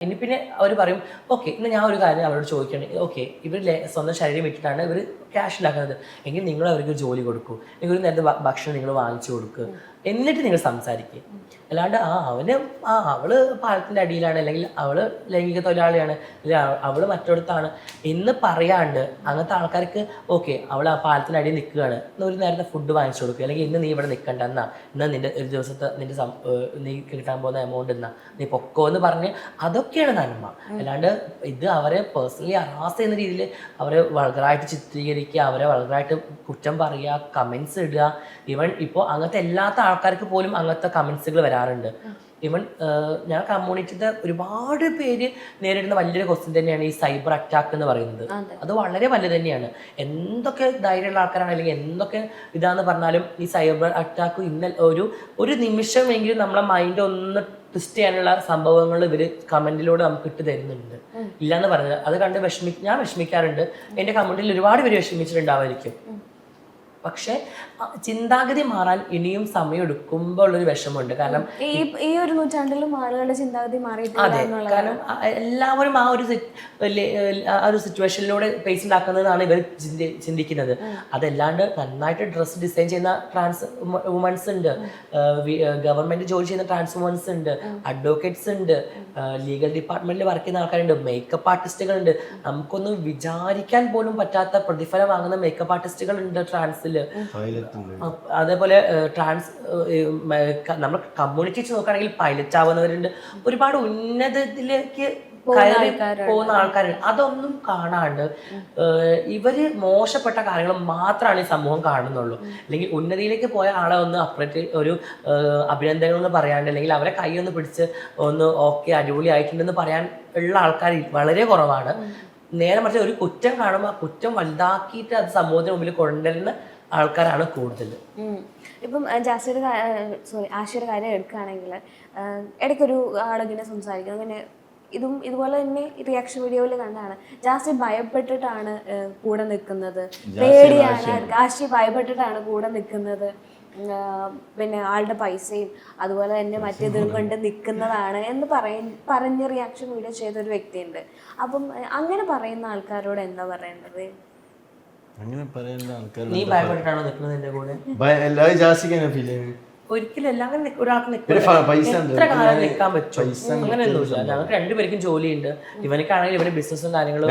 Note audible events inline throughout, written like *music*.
ഇനി പിന്നെ അവർ പറയും ഓക്കെ ഇന്ന് ഞാൻ ഒരു കാര്യം അവരോട് ചോദിക്കണേ ഓക്കെ ഇവർ സ്വന്തം ശരീരം വിട്ടിട്ടാണ് ഇവർ ക്യാഷ് ഉണ്ടാക്കുന്നത് എങ്കിൽ നിങ്ങൾ അവർക്ക് ജോലി കൊടുക്കൂ. നിങ്ങൾ ഒരു നേരത്തെ ഭക്ഷണം നിങ്ങൾ വാങ്ങിച്ചു കൊടുക്കുക എന്നിട്ട് നിങ്ങൾ സംസാരിക്കുക അല്ലാണ്ട് ആ അവന് ആ അവൾ പാലത്തിന്റെ അടിയിലാണ്. അല്ലെങ്കിൽ അവൾ ലൈംഗിക തൊഴിലാളിയാണ്. അല്ലെങ്കിൽ അവ- അവൾ മറ്റൊടത്താണ് എന്ന് പറയാണ്ട് അങ്ങനത്തെ ആൾക്കാർക്ക് ഓക്കെ അവൾ ആ പാലത്തിന്റെ അടിയിൽ നിൽക്കുകയാണ്. ഒരു നേരത്തെ ഫുഡ് വാങ്ങിച്ചു കൊടുക്കുക അല്ലെങ്കിൽ ഇന്ന് നീ ഇവിടെ നിൽക്കണ്ട. എന്നാ ഇന്ന് നിന്റെ ഒരു ദിവസത്തെ നിന്റെ നീ കിട്ടാൻ പോകുന്ന എമൗണ്ട് എന്നാ. നീ പൊക്കോ എന്ന് പറഞ്ഞ് അതൊക്കെയാണ് നന്മ. അല്ലാണ്ട് ഇത് അവരെ പേഴ്സണലി അറാസ് ചെയ്യുന്ന രീതിയിൽ അവരെ വളരായിട്ട് ചിത്രീകരിക്കുക അവരെ വളരെയായിട്ട് കുറ്റം പറയുക കമൻസ് ഇടുക. ഈവൻ ഇപ്പോൾ അങ്ങനത്തെ എല്ലാത്ത ആൾക്കാർക്ക് പോലും അങ്ങനത്തെ കമൻസുകൾ വരാറുണ്ട്. ഈവൻ ഞാൻ കമ്മ്യൂണിറ്റിയുടെ ഒരുപാട് പേര് നേരിടുന്ന വലിയൊരു ക്വസ്റ്റ്യൻ തന്നെയാണ് ഈ സൈബർ അറ്റാക്ക് എന്ന് പറയുന്നത്. അത്. വളരെ വലുത് തന്നെയാണ്. എന്തൊക്കെ ധൈര്യമുള്ള ആൾക്കാരാണ് അല്ലെങ്കിൽ എന്തൊക്കെ ഇതാന്ന് പറഞ്ഞാലും ഈ സൈബർ അറ്റാക്ക് ഇന്ന ഒരു ഒരു നിമിഷമെങ്കിലും നമ്മളെ മൈൻഡ് ഒന്ന് ട്വിസ്റ്റ് ചെയ്യാനുള്ള സംഭവങ്ങൾ ഇവർ കമന്റിലൂടെ നമുക്ക് ഇട്ട് തരുന്നുണ്ട്. ഇല്ലാന്ന് പറഞ്ഞത്. അത് കണ്ട് വിഷമി ഞാൻ വിഷമിക്കാറുണ്ട്. എന്റെ കമന്റിൽ ഒരുപാട് പേര് വിഷമിച്ചിട്ടുണ്ടാവായിരിക്കും. പക്ഷെ ചിന്താഗതി മാറാൻ ഇനിയും സമയം എടുക്കുമ്പോൾ ഉള്ളൊരു വിഷമമുണ്ട്. കാരണം ഈ ഒരു നൂറ്റാണ്ടിലും ആളുകളുടെ ചിന്താഗതി അതെ കാരണം എല്ലാവരും ആ ഒരു ആ ഒരു സിറ്റുവേഷനിലൂടെ ഫേസ് ഉണ്ടാക്കുന്നതാണ് ഇവർ ചിന്തിക്കുന്നത്. അതല്ലാണ്ട് നന്നായിട്ട് ഡ്രസ്സ് ഡിസൈൻ ചെയ്യുന്ന ട്രാൻസ് വുമൻസ് ഉണ്ട്. ഗവൺമെന്റ് ജോലി ചെയ്യുന്ന ട്രാൻസ് വുമൻസ് ഉണ്ട്. അഡ്വക്കേറ്റ്സ് ഉണ്ട്. ലീഗൽ ഡിപ്പാർട്ട്മെന്റിൽ വർക്ക് ചെയ്യുന്ന ആൾക്കാരുണ്ട്. മേക്കപ്പ് ആർട്ടിസ്റ്റുകളുണ്ട്. നമുക്കൊന്നും വിചാരിക്കാൻ പോലും പറ്റാത്ത പ്രതിഫലം വാങ്ങുന്ന മേക്കപ്പ് ആർട്ടിസ്റ്റുകൾ ഉണ്ട് ട്രാൻസിൽ അഹ് അതേപോലെ ട്രാൻസ് നമ്മൾ കമ്മ്യൂണിറ്റി വെച്ച് നോക്കുകയാണെങ്കിൽ പൈലറ്റ് ആവുന്നവരുണ്ട്. ഒരുപാട് ഉന്നതത്തിലേക്ക് കയറി പോകുന്ന ആൾക്കാരുണ്ട്. അതൊന്നും കാണാണ്ട് ഇവർ മോശപ്പെട്ട കാര്യങ്ങൾ മാത്രമാണ് ഈ സമൂഹം കാണുന്നുള്ളൂ. അല്ലെങ്കിൽ ഉന്നതിയിലേക്ക് പോയ ആളെ ഒന്ന് അപ്രറ്റ് ഒരു അഭിനന്ദനം അഭിനന്ദനങ്ങൾ എന്ന് പറയാണ്ട് അല്ലെങ്കിൽ അവരെ കൈ ഒന്ന് പിടിച്ച് ഒന്ന് ഓക്കെ അടിപൊളി ആയിട്ടുണ്ടെന്ന് പറയാൻ ഉള്ള ആൾക്കാർ വളരെ കുറവാണ്. നേരെ മറിച്ച് ഒരു കുറ്റം കാണുമ്പോൾ ആ കുറ്റം വലുതാക്കിയിട്ട് അത് സമൂഹത്തിന് മുമ്പിൽ കൊണ്ടുവരുന്ന ആൾക്കാരാണ് കൂടുതൽ. ഇപ്പം ജാസിയുടെ സോറി ആശയുടെ കാര്യം എടുക്കുകയാണെങ്കിൽ ഇടയ്ക്കൊരു ആളിങ്ങനെ സംസാരിക്കും അങ്ങനെ ഇതും ഇതുപോലെ തന്നെ റിയാക്ഷൻ വീഡിയോയിൽ കണ്ടാണ്. ജാസി ഭയപ്പെട്ടിട്ടാണ് കൂടെ നിൽക്കുന്നത്. പേടിയാണ്. ആശി ഭയപ്പെട്ടിട്ടാണ് കൂടെ നിൽക്കുന്നത്. പിന്നെ ആളുടെ പൈസയും അതുപോലെ തന്നെ മറ്റേതും കൊണ്ട് നിൽക്കുന്നതാണ് എന്ന് പറയ പറഞ്ഞ് റിയാക്ഷൻ വീഡിയോ ചെയ്ത ഒരു വ്യക്തിയുണ്ട്. അപ്പം അങ്ങനെ പറയുന്ന ആൾക്കാരോട് എന്താ പറയേണ്ടത്? അങ്ങനെ പറയേണ്ട ആൾക്കാർ നീ ഭയപ്പെട്ടിട്ടാണോ നിൽക്കുന്നത് എന്റെ കൂടെ? എല്ലാവരും ജാസിക്കാണ് ഫീൽ ചെയ്യുന്നത് ഒരിക്കലും എല്ലാം അങ്ങനെ ഒരാൾക്ക്. എത്ര കാലം നിൽക്കാൻ പറ്റും? പൈസ അങ്ങനെയൊന്നുമില്ല ഞങ്ങൾക്ക് രണ്ടുപേർക്കും ജോലിയുണ്ട്. ഇവനക്കാണെങ്കിലും ഇവന്റെ ബിസിനസ്സും കാര്യങ്ങളും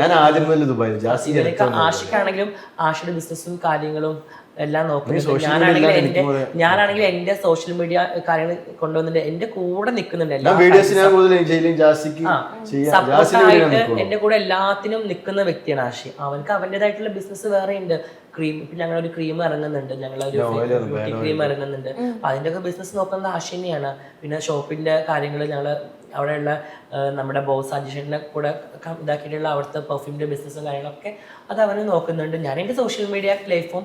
ആഷിക്കാണെങ്കിലും ആഷിയുടെ ബിസിനസ്സും കാര്യങ്ങളും എല്ലാം നോക്കുന്നുണ്ട് ഞാനാണെങ്കിൽ എന്റെ ഞാനാണെങ്കിൽ എന്റെ സോഷ്യൽ മീഡിയ കാര്യങ്ങൾ കൊണ്ടുവന്നിട്ട് എന്റെ കൂടെ നിൽക്കുന്നുണ്ട് എന്റെ കൂടെ എല്ലാത്തിനും നിൽക്കുന്ന വ്യക്തിയാണ് ആഷി അവനക്ക് അവന്റേതായിട്ടുള്ള ബിസിനസ് വേറെ ഉണ്ട്. ക്രീം ഇപ്പൊ ഞങ്ങൾ ഒരു ക്രീം ഇറങ്ങുന്നുണ്ട് ഞങ്ങൾ ഒരു ബ്യൂട്ടി ക്രീം ഇറങ്ങുന്നുണ്ട്. അതിന്റെ ഒക്കെ ബിസിനസ് നോക്കുന്നത് ആഷി തന്നെയാണ്. പിന്നെ ഷോപ്പിന്റെ കാര്യങ്ങൾ ഞങ്ങൾ അവിടെയുള്ള നമ്മുടെ ബോസ് അജിഷനെ കൂടെ ഇതാക്കിയിട്ടുള്ള അവിടുത്തെ പെർഫ്യൂമിന്റെ ബിസിനസ്സും കാര്യങ്ങളൊക്കെ അത് അവന് നോക്കുന്നുണ്ട്. ഞാൻ എന്റെ സോഷ്യൽ മീഡിയ ലൈഫും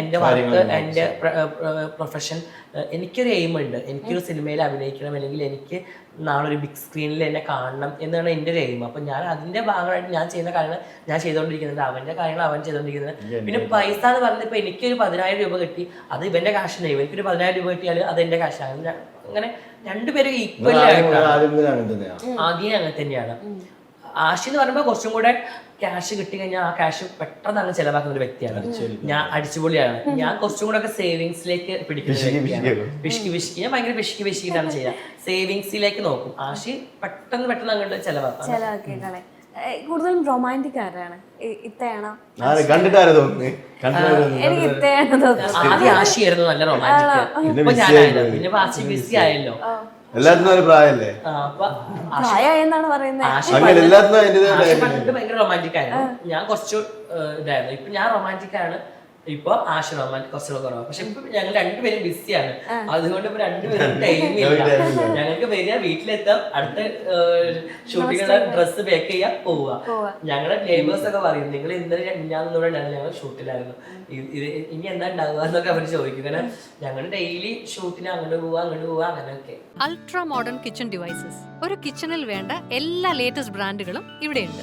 എന്റെ വർക്ക് എന്റെ പ്രൊഫഷൻ എനിക്കൊരു എയിമുണ്ട് എനിക്കൊരു സിനിമയിൽ അഭിനയിക്കണം അല്ലെങ്കിൽ എനിക്ക് നാളെ ഒരു ബിഗ് സ്ക്രീനിൽ എന്നെ കാണണം എന്നാണ് എന്റെ ഒരു എയിം അപ്പം ഞാൻ അതിന്റെ ഭാഗമായിട്ട് ഞാൻ ചെയ്യുന്ന കാര്യങ്ങൾ ഞാൻ ചെയ്തുകൊണ്ടിരിക്കുന്നുണ്ട് അവന്റെ കാര്യങ്ങൾ അവൻ ചെയ്തുകൊണ്ടിരിക്കുന്നത്. പിന്നെ പൈസ എന്ന് പറഞ്ഞപ്പോൾ എനിക്കൊരു പതിനായിരം രൂപ കിട്ടി. അത് ഇവന്റെ കാശിന് ഇവനിക്കൊരു പതിനായിരം രൂപ കിട്ടിയാൽ അത് എന്റെ കാശാണ് അങ്ങനെ രണ്ടുപേരും ഈക്വൽ ആദ്യം അങ്ങനെ തന്നെയാണ്. ആശി എന്ന് പറയുമ്പോൾ കുറച്ചും കൂടെ ക്യാഷ് കിട്ടി കഴിഞ്ഞാൽ ആ ക്യാഷ് പെട്ടെന്ന് അങ്ങ് ചെലവാക്കുന്ന ഒരു വ്യക്തിയാണ്. ഞാൻ അടിച്ചുപൊളിയാണ്. ഞാൻ കുറച്ചും കൂടെ ഒക്കെ സേവിങ്സിലേക്ക് പിടിക്കുന്ന ഒരു വിഷ്കി പിശുക്കി ഞാൻ ഭയങ്കര വിഷ്കി വിഷ്കിട്ടാണ് ചെയ്യുക. *laughs* സേവിങ്സിലേക്ക് നോക്കും. ആശി പെട്ടെന്ന് പെട്ടെന്ന് അങ്ങോട്ട് ചെലവാക്കാം. കൂടുതലും റൊമാന്റിക് ആരാണ് ഇത്തയാണോ എനിക്ക് ഇത്തയാണ് തോന്നുന്നത് ആദ്യം ആശിയായിരുന്നു നല്ല റൊമാന്റിക്. പിന്നെ വാശി ബിസി ആയല്ലോ? എല്ലാത്തിനും ഒരു പ്രായമല്ലേ പറയുന്നത് ഞാൻ കുറച്ച് ഇതായിരുന്നു. ഇപ്പൊ ഞാൻ റൊമാന്റിക് ആണ്. ഇപ്പൊ ആശ്രമ കുറച്ചുകൂടെ കുറവാണ് പക്ഷെ ഇപ്പൊ ഞങ്ങൾ രണ്ടുപേരും ബിസിയാണ് അതുകൊണ്ട് ഇപ്പൊ രണ്ടുപേരും *laughs* ടൈം ഇല്ല. ഞങ്ങൾക്ക് വരിക വീട്ടിലെത്താം അടുത്ത ഷൂട്ടിങ്ങളെ ഡ്രസ്സ് പാക്ക് ചെയ്യാ പോവുക ഞങ്ങളുടെ ലേബേഴ്സ് ഒക്കെ പറയും നിങ്ങൾ ഇന്നലെ ഞാനൊന്നുകൂടെ ഉണ്ടായിരുന്നു ഞങ്ങൾ ഷൂട്ടിലായിരുന്നു ഇത് ഇനി എന്താ ഉണ്ടാവുക എന്നൊക്കെ അവർ ചോദിക്കും. കാരണം ഞങ്ങൾ ഡെയിലി ഷൂട്ടിന് അങ്ങോട്ട് പോവാ അങ്ങോട്ട് പോവാ അങ്ങനെയൊക്കെ. അൾട്രാ മോഡേൺ കിച്ചൺ ഡിവൈസസ് ഒരു കിച്ചണിൽ വേണ്ട എല്ലാ ലേറ്റസ്റ്റ് ബ്രാൻഡുകളും ഇവിടെയുണ്ട്.